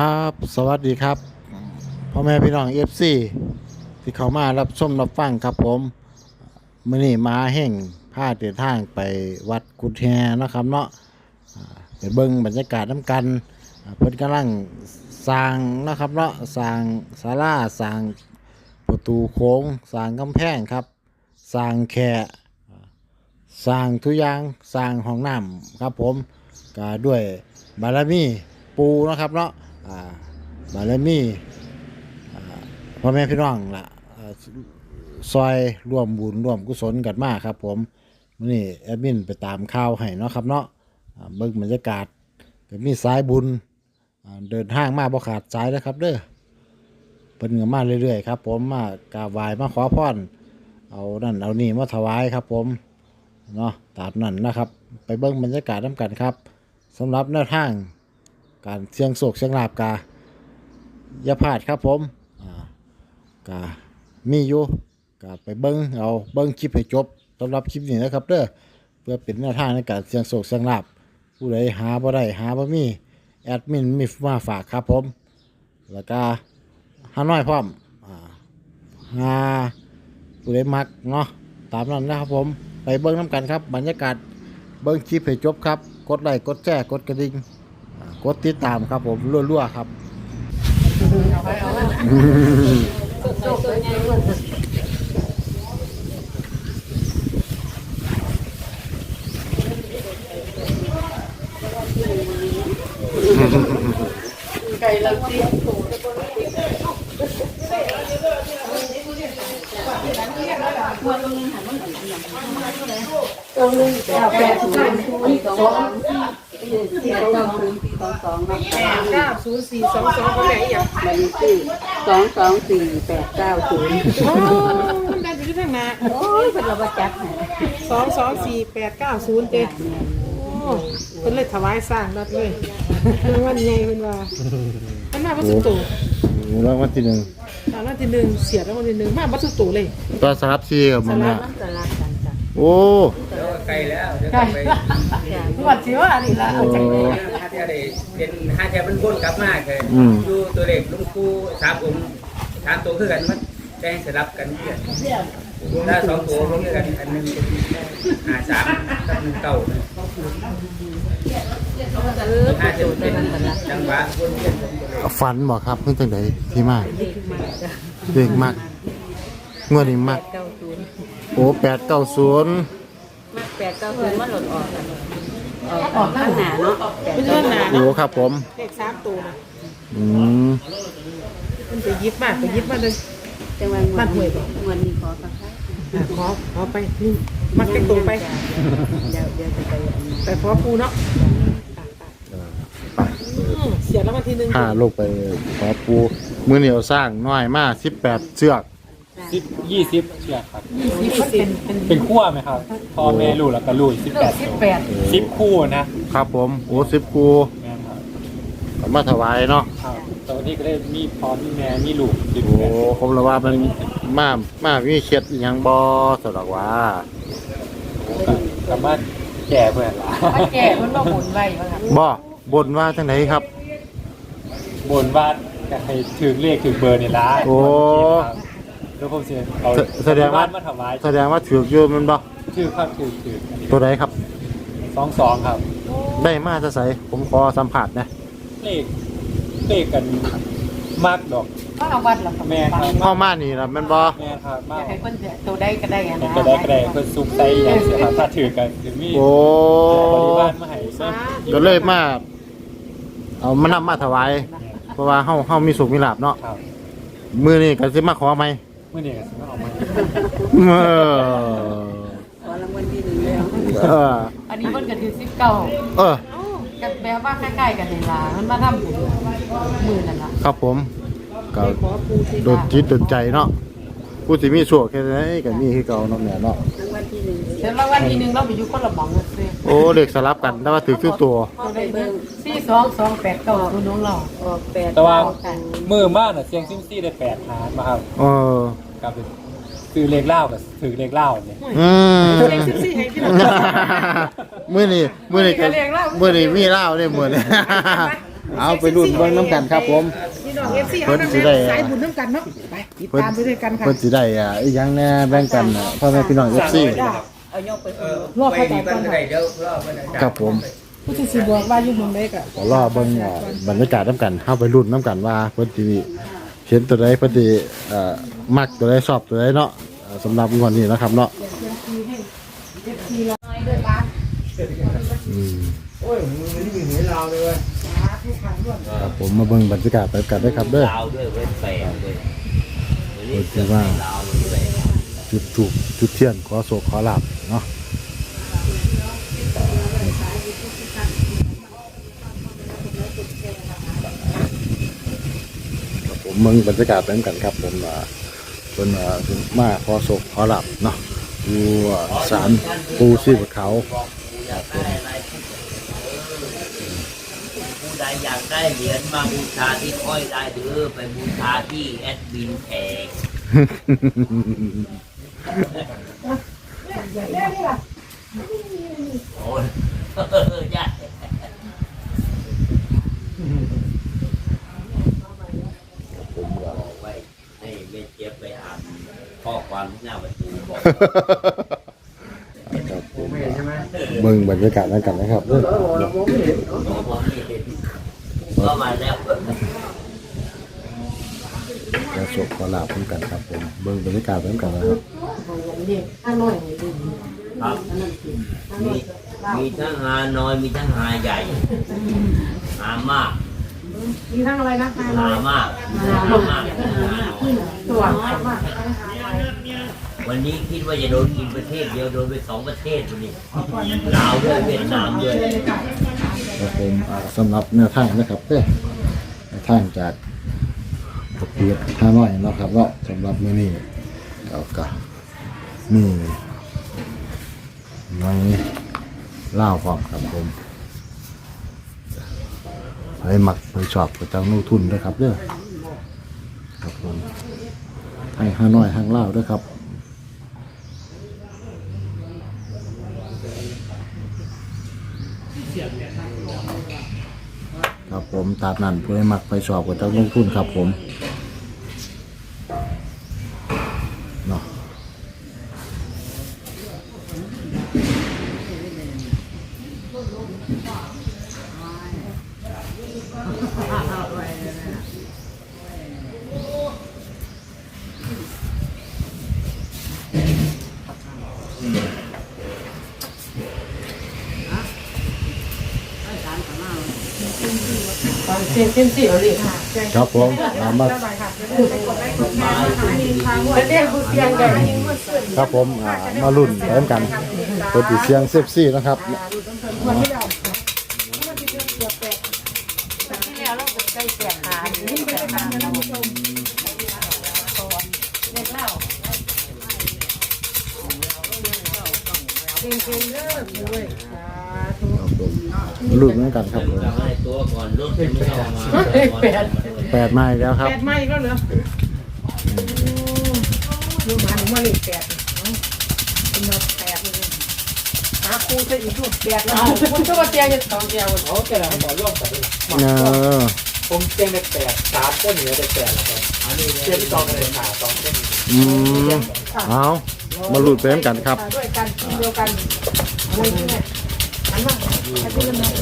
ครับ สวัสดีครับพ่อแม่พี่น้องเอฟซีที่เขามารับชมรับฟังครับผมมื่อนี้มาแห่งพาเดินทางไปวัดกุฎแฮนะครับเนาะไปเบิ่งบรรยากาศน้ำกันเพิ่นกำลังสร้างนะครับเนาะสร้างศาลาสร้างประตูโค้งสร้างกำแพงครับสร้างแค่สร้างทุกอย่างสร้างห้องน้ำครับผมก็ด้วยบารมีปูนะครับเนาะ บารมีอ่พ่อแม่พี่น้องล่ะอ่าซอยร่วมบุญร่วมกุศลกันมากครับ ผมมื้อนี่แอดมินไปตามข่าวให้เนาะครับเนาะเบิ่งบรรยากาศก็มีสายบุญเดินทางมาบ่ขาดสายนะครับเด้อเพิ่นก็มาเรื่อยๆครับ ผมมากราบไหว้มาขอพรเอานั่นเอานี่มาถวายครับ ผมเนาะตามนั้นนะครับ ไปเบิ่งบรรยากาศนํกันครับสำหรับแนวทาง การเสียงโศกเสียงลาบกาอย่าพลาดครับผมกามีอยู่กาไปเบิ้งเอาเบิ้งคลิปให้จบสำหรับคลิปนี้นะครับเด้อเพื่อเป็นแนวทางในการเสียงโศกเสียงลาบผู้ใดหาบ่ได้หาบ่มีแอดมินมีมาฝากครับผม แล้วก็หาน้อยพร้อมอ่าหาผู้ใดมักเนาะตามนั้นนะครับผมไปเบิ้งน้ำกันครับ บรรยากาศเบิ้งคลิปให้จบครับ กดไลค์กดแชร์กดกระดิ่ง กดติดตามครับผมรั่วๆครับ แปดศูนย์ศูนย์สองแปดเก้าศูนย์สี่สองสองแปดเก้าศูนย์สี่สองสองคนไหนอย่างบัญชีสองสองสี่แปดเก้าศูนย์โอ้มันได้ไปที่ทางหน้าโอ้ยเป็นระบจัดให้สองสองสี่แปดเก้าศูนย์เจ็ดโอ้เป็นเลยถวายสร้างรัดเลยเรื่องวันใหญ่เป็นว่ามันมาวัตถุตู่รางวัลที่หนึ่ง รางวัลที่หนึ่งเสียรางวัลที่หนึ่งมาวัตถุตู่เลยตัวสลับซีกับมันนะมันจะรักกันจ้ะโอ้ไกลแล้วเดี๋ยวต้องไปวัดเสียวอะไรล่ะโอ้ห้าเทียได้เป็นห้าเทียเป็นคนกลับมาเลยอืม ดูตัวเลขลุงครูสามองค์สามตัวคือกันมันแจ้งสลับกันเพื่อนถ้าสองตัวรวมกันอันหนึงเป็นห้าสามกับหนึ่งเก้าห้าเทียเป็น จังหวะวนเวียนของตัวเลขฝันบอกครับเพิ่งจังไดที่มาเด็กมากงวดนี้มากเก้าศูนย์โอ้แปดเก้าศูนย์มักแปดเก้าศูนย์มันหล่นออกกันออกออกข้างหน้าเนาะแปดเป็นเก้าเรื่องหนาโอ้เนาะครับผมเลขสามตัวนะอืมมันไปยิบมากไปยิบมาเลยจังหวัดงวดนี้งวดนี้ขอสักครั้ง อะขอขอไปนี่มักเป็นตัวไป เดี๋ยวเดี๋ยวจะไปอันนี้ไปขอปูเนาะไปอืมเสียรางวัลที่หนึ่งห้าลูกไปขอปูมือเหนียวสร้างน้อยมากสิบแปดเชือกสิบยี่สิบเชือกครับยี่สิบเป็นเป็นเป็นคู่ไหมครับพ่อแม่ลูกแล้วก็ลูกสิบแปดตัวสิบคู่นะครับผมโอ้สิบกูแม่นครับเอามาถวายเนาะครับ ตอนนี้ก็ได้มีพ่อมีแม่มีลูกสิบโอ้แปดผมละว่ามันมามามีเคล็ดอหยังบอสำหรับว่าสามารถแก่เพื่อนละแก่มันมาหมุนไว้ป่ะครับบ่บนว่าจังไหนครับ บนว่าจะให้ถึงเลขถึงเบอร์นี่ละโอ้ครับแล้วผมเสียเอาแสแสดงว่ามาถวายแสดงว่าถือกอยู่แมันบ่ชื่อครับถือถือตัวใดครับ สองสองครับ ได้มาจะใส่ผมขอสัมผัสนะ เลข เลขกันมากดอกก็เอาวัดแล้วแม่ครับเข้ามานี่ล่ะแมันบ่แม่ครับมากให้คนตัวได้ก็ได้อะนะก็ได้ก็ได้เพื่อซุปไส้อย่างเสียครับถ้าถือกันถึงมีโอ้บริวารมาให้ซะก็เลยมาเอามานำมาถวายเพราะว่าเฮาเฮามีสุขมีลาบเนาะครับมื้อนี้ก็สิมาขอไหมเมื่อนี้ก็สิมาออกมาเออขอรางวัลที่หนึ่งแล้วเอออันนี้มันก็ถือสิบเก้าเออกันแบบว่าใกล้ๆกันนี่ล่ะมันมาทำบุญมือนั่นล่ะ ครับผมก็ขอปูสิโดนจิตโดนใจเนาะผู้ที่มีโชคแค่ไหนก็มีคือเก่าเนาะแม่เนาะรางวัลที่หนึ่งเสร็จแล้ววันทีหนึงเราไปอยู่คนละหม่องกันซิโอ้เลขสลับกันแต่ว่าถือคือตัวเราได้เบิ่งสี่สองสองแปดเก้าคุณน้องเราออกแปดแต่ว่าเก้กันมือบ้านอะเสียงซิมซี่ได้แปดหารมาครับเออกับซื้อเลขเล่ากับถือเลขเล่าเนี่ยอืมเลขสิบสี่ให้พี่น้องมื้อนี้มื้อนี้ก็มื้อนี้มีเหล้าเด้มื้อนี้ เอาไปรุ่นเบิ่งน้ำกันครับผม พี่น้องเอฟซีเพิ่เอานน้ำสิแดได้งสายบุญน้ำกันเนาะไปติดตามไปด้วยกันค่ะ เพิ่นสิได้อ่าอีหยังแน่แบ่งกันน่ะพ่อแม่พี่น้อง FC จ้าเออไปดีบ้านก็ได้เดี๋ยวรอเพิ่นอาจารย์ครับผม ผู้ที่สิบอกว่าอยู่เมืองใดก็ขอรอเบิ่งอ่าบรรยากาศน้ำกันเฮาไปรุ่นน้ำกันว่าเพิ่นสิเห็นตัวใดเพิ่นสิเอ่อมักตัวใดชอบตัวใดเนาะเอ่อสำหรับงวดนี้นะครับเนาะอืมโอ้ยมึงนี่มีเราเลยเว้ย ครับผมมาเบิ่งบรรยากาศไปกันเด้ครับเด้อลาวด้วยเว้ยแปลกเลยเพิ่นสิว่าลาวเลยแปลกจุดถูกจุดเทียนขอโศกขอลาบเนาะครับผมเมืองบรรยากาศเป็นกันครับผมอ่าเป็นอ่ามาขอโศกขอลาบเนาะอยู่อ่าศาลปูชีพเขาผู้ใดอยากได้เหรียญมาบูชาที่ค่อยได้เด้อไปบูชาที่แอดมินแขกโอ้ยยากผมบอกไว้ให้แม่เจี๊ยบไปอ่านข้อความที่หน้าประตูบอกครับผมเมืองบรรยากาศนั้นกันนะครับเด้อ ก็มาแล้วขอโศกขอลาบเหมือนกันครับผมเมืองบรรยากาศเหมือนกันนะครับครับมีมีทั้งหาน้อยมีทั้งหาใหญ่หามากมีทั้งอะไรนะหามากหามากหาน้อยตัววันนี้คิดว่าจะโดนกินประเทศเดียวโดนไปสองประเทศวันนี้ลาวด้วยเวียดนามด้วย ครับผมอ่าสำหรับแนวทางนะครับเด้อแนวทางจากปกเปียกห้าน้อยเนาะครับเนาะสำหรับมื้อนี้เราก็มีน้อยเล่าวพร้อมครับผมให้มักไปชอบก็ต้องลงทุนด้วยครับเด้อครับผมให้ห้าน้อยห้างเล่าวด้วยครับ ครับ ผมตามนั้นเพื่อให้มักไปสอบกับเจ้าลงทุนครับผมเนาะ ครับผมมามาเป็นเรื่องผู้เสียงกันครับผมอ่ามารุ่นเติมกันเปิดติเสียงเซฟซี่นะครับที่แล้วเราจะได้แจกหาที่แจกหาเราชมเด็กเล่าเก่งๆเด้อด้วยครับผม รุ่นเหมือนกันครับผมเราให้ตัวก่อนรถไม่ต้องมาแปดไม้แล้วครับแปดไม้ก็เหรอดูมาหนูมาเลขแปดเป็นมาแปดเลยหาครูจะอีกรูปแปดแล้วคุณก็มาเตียงจะสองเตียงเขาแต่ละหมอร่วมกันเลยเออผมเตียงได้แปดสามต้นเหนือได้แปดแล้วครับอันนี้เตียงที่สองกันเลยขาสองต้นอืมเอามารุ่นเติมกันครับด้วยกันทีเดียวกันอะไรเนี่ย อันว่าอันนี้มัน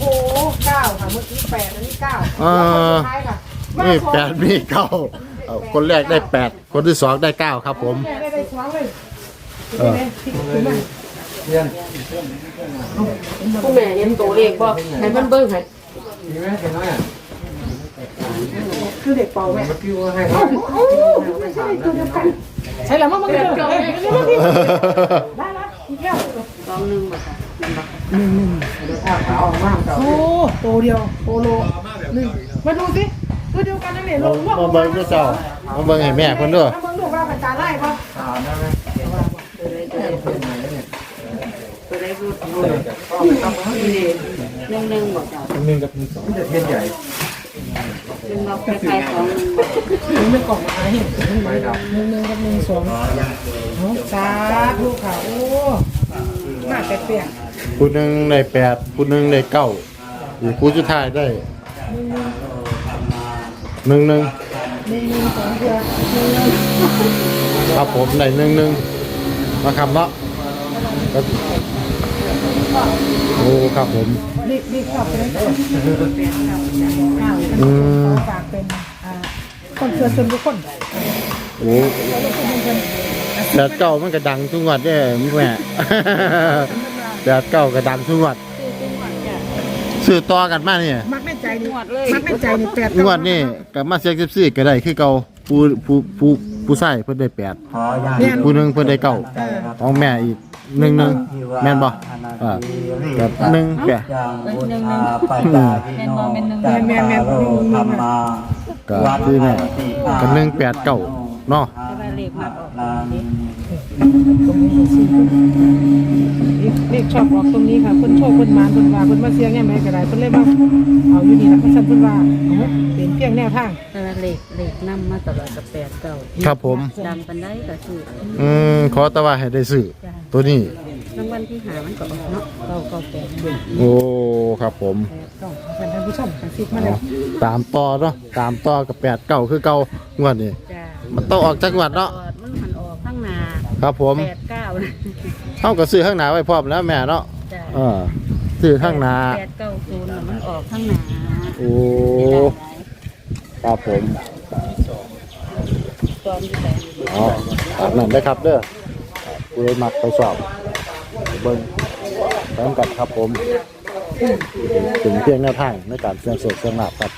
โอ้โหเก้าค่ะเมื่อกี้แปดอันนี้เก้าเออท้ายค่ะนี่แปดมีเก้าเอ่อคนแรกได้แปดคนที่สองได้เก้าครับผมแม่ได้ได้สองเลยเออผู้แม่เห็นตัวเลขบ่ให้มันเบิ่งให้มีไหมเห็นไหมอะคือเด็กเป่าแม่มันคิวให้เอ้าเอ้าไม่ใช่ตัวเดียวกันใช่แล้วมั้งมันเดียวกันได้ละอี กแล้วสองหนึ่งบ่ค่ะโอ้ตัวเดียวโปโลหนึ่งมาดูสิตัวเดียวกันนั่นเนี่ยลงว่ามาเบิ่งด้วยเจ้ามาเบิ่งให้แม่เพิ่นด้อมาเบิ่งดูว่ามันจะไล่ปะตัวได้รูดรูดหนึ่งหนึ่งบ่จ้ะหนึ่งกับหนึ่งสองจะเทียนใหญ่หนึ่งเราคล้ายๆสอง หนึ่งบ่หนึ่งไม่กล่องมาให้หนึ่งหนึ่งหนึ่งกับหนึ่งสองสาธุค่ะโอ้มาแต่เปียกผู้หนึ่งได้แปดผู้หนึ่งได้เก้าอีกคู่สุดท้ายได้หนึ่งหนึ่งหนึ่งหนึ่งสองเทือครับผมได้หนึ่งหนึ่งนะครับเนาะก็โอ้ครับผมรีบรีบกลับไปเลยข้าวอืมฝากเป็นอ่า คนเชื่อส่วนบุคคลโอ้แดดเก่ามันก็ดังทุกงวัดเด้อแม่ แดดเก่าก็ดังทุกงวัดซื้อต่อกันมาเนี่ย มักในใจนี่มักในใจนี่แปดงวดนี้ก็มาเสียก14ก็ได้คือเก่าผู้ผู้ผู้ผู้ชายเพิ่นได้แปดเนี่ยผู้หนึงเพิ่นได้เก้าของแม่อีกหนึ่งหนึ่งแม่นบ่อ่าแบบหนึ่งแปดหนึ่งหนึ่งอืมแม่นบ่แม่นหนึ่งแม่แม่แม่หนึ่งหนึ่งอะ ก็คือแม่ก็หนึ่งแปดเก้าเนาะแต่ว่าเลขมักออกเลขชอบออกตรงนี้ค่ะคนโชคคนหมานคนว่าคนมาเสียงแง่ไหมก็ได้คนเลยว่าเอาอยู่นี่ละเพราะฉันคนว่าเอาเป็นเพียงแนวทางแต่ว่าเลขเลขนำมาตลอดกับแปดเก้าครับผม ดังปันได้ก็คืออืมขอแต่ว่าให้ได้ซื้อตัวนี้ รางวัลที่หามันก็ออกเนาะเก้าเก้าแปดแปดโอ้ครับผมเก้าท่านผู้ชมกระซิบมาแล้วตามต่อเนาะตามต่อกับแปดเก้าคือเก่างวดนี้จ้ามันต้องออกจากงวดเนาะมันหันออกข้างหน้าครับผมแปดเก้านะเฮาก็ซื้อข้างหน้าไว้พร้อมแล้วแม่เนาะจ้าเออซื้อข้างหน้าแปดเก้าศูนย์น่ะมันออกข้างหน้าโอ้ครับผมตอนที่ไหนอ๋อตามนั้นได้ครับเด้อผู้ใดมักไปสอบ เบิ้งพร้อมกันครับผมถึงเพียงแนวทางในการเสี่ยงโชคเสี่ยงลาภครับ